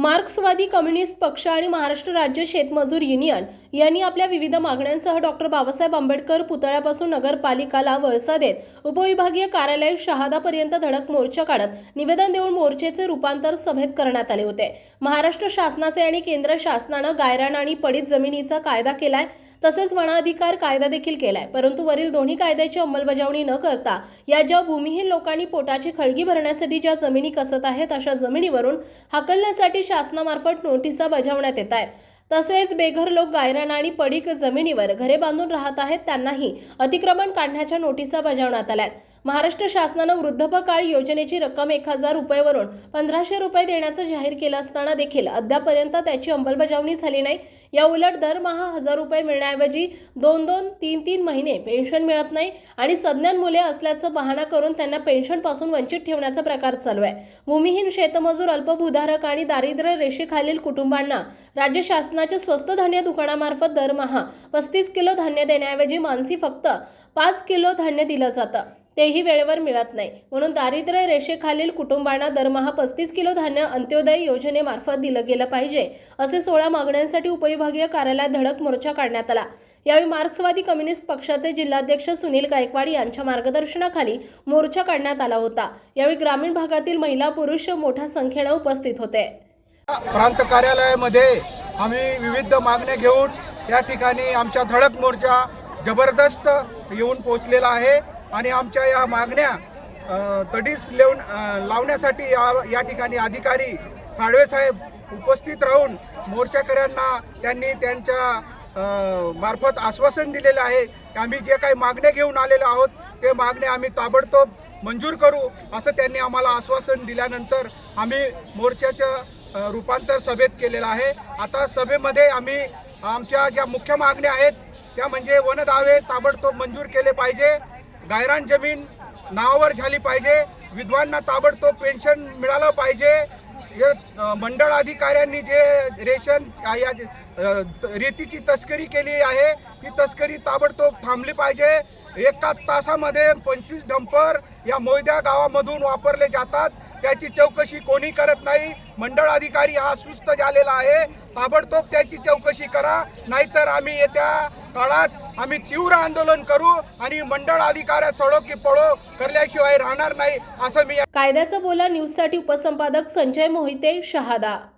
मार्क्सवादी कम्युनिस्ट पक्ष आणि महाराष्ट्र राज्य शेतमजूर युनियन यांनी आपल्या विविध मागण्यांसह डॉक्टर बाबासाहेब आंबेडकर पुतळ्यापासून नगरपालिकाला वळसा देत उपविभागीय कार्यालय शहादापर्यंत धडक मोर्चा काढत निवेदन देऊन मोर्चेचे रूपांतर सभेत करण्यात आले होते. महाराष्ट्र शासनाचे आणि केंद्र शासनानं गायरान आणि पडीत जमिनीचा कायदा केलाय. तसेच वनाधिकार कायदा देखील केलाय. परंतु वरील दोन्ही कायद्याची अंमलबजावणी न करता या ज्या भूमिहीन लोकांनी पोटाची खळगी भरण्यासाठी ज्या जमिनी कसत आहेत अशा जमिनीवरून हाकलण्यासाठी शासनामार्फत नोटिसा बजावण्यात येत आहेत. तसेच बेघर लोक गायरान आणि पडीक जमिनीवर घरे बांधून राहत आहेत त्यांनाही अतिक्रमण काढण्याच्या नोटिसा बजावण्यात आल्यात महाराष्ट्र शासनानं वृद्धपकाळ योजनेची रक्कम एक हजार रुपयेवरून पंधराशे रुपये देण्याचं जाहीर केलं असताना देखील अद्यापर्यंत त्याची अंमलबजावणी झाली नाही. या उलट दरमहा हजार रुपये मिळण्याऐवजी दोन दोन तीन तीन महिने पेन्शन मिळत नाही आणि सज्ञान मुले असल्याचं बहाणा करून त्यांना पेन्शनपासून वंचित ठेवण्याचा प्रकार चालू आहे. भूमिहीन शेतमजूर अल्पभूधारक आणि दारिद्र्य रेषेखालील कुटुंबांना राज्य शासनाच्या स्वस्त धान्य दुकानामार्फत दरमहा पस्तीस किलो धान्य देण्याऐवजी मानसी फक्त पाच किलो धान्य दिलं जातं. तेही वेळेवर मिळत नाही. म्हणून दारिद्र्य रेषेखालील कुटुंबांना दरमहा पस्तीस किलो धान्य अंत्योदय योजनेमार्फत दिलं गेलं पाहिजे असे सोळा मागण्यांसाठी उपविभागीय कार्यालयात धडक मोर्चा काढण्यात आला. यावेळी मार्क्सवादी कम्युनिस्ट पक्षाचे जिल्हाध्यक्ष सुनील गायकवाड यांच्या मार्गदर्शनाखाली मोर्चा काढण्यात आला होता. यावेळी ग्रामीण भागातील महिला पुरुष मोठ्या संख्येनं उपस्थित होते. प्रांत कार्यालयामध्ये आम्ही विविध मागण्या घेऊन या ठिकाणी आमच्या धडक मोर्चा जबरदस्त येऊन पोहोचलेला आहे. आणि आमच्या या मागण्या तडीस लेवून लावण्यासाठी या या ठिकाणी अधिकारी साळवेसाहेब उपस्थित राहून मोर्चाकऱ्यांना त्यांनी त्यांच्या मार्फत आश्वासन दिलेलं आहे की आम्ही जे काही मागण्या घेऊन आलेलो आहोत ते मागणे आम्ही ताबडतोब मंजूर करू असं त्यांनी आम्हाला आश्वासन दिल्यानंतर आम्ही मोर्चाचं रूपांतर सभेत केलेलं आहे. आता सभेमध्ये आम्ही आमच्या ज्या मुख्य मागण्या आहेत त्या म्हणजे वनदावे ताबडतोब मंजूर केले पाहिजे. गायरान जमीन नावावर झाली पाहिजे. विधवांना ताबडतोब पेन्शन मिळालं पाहिजे. हे मंडळ अधिकाऱ्यांनी जे रेशन या रेतीची तस्करी केली आहे ती तस्करी ताबडतोब थांबली पाहिजे. एका तासामध्ये पंचवीस डंपर या मोयद्या गावामधून वापरले जातात. त्याची चौकशी कोणी करत नाही. मंडळ अधिकारी हा सुस्त झालेला आहे. ताबडतोब त्याची चौकशी करा. नाहीतर आम्ही येत्या काळात आम्ही तीव्र आंदोलन करू आणि मंडळ अधिकाऱ्या सडो की पळो करल्याशिवाय राहणार नाही असं मी या कायद्याचं बोला न्यूजसाठी उपसंपादक संजय मोहिते शहादा.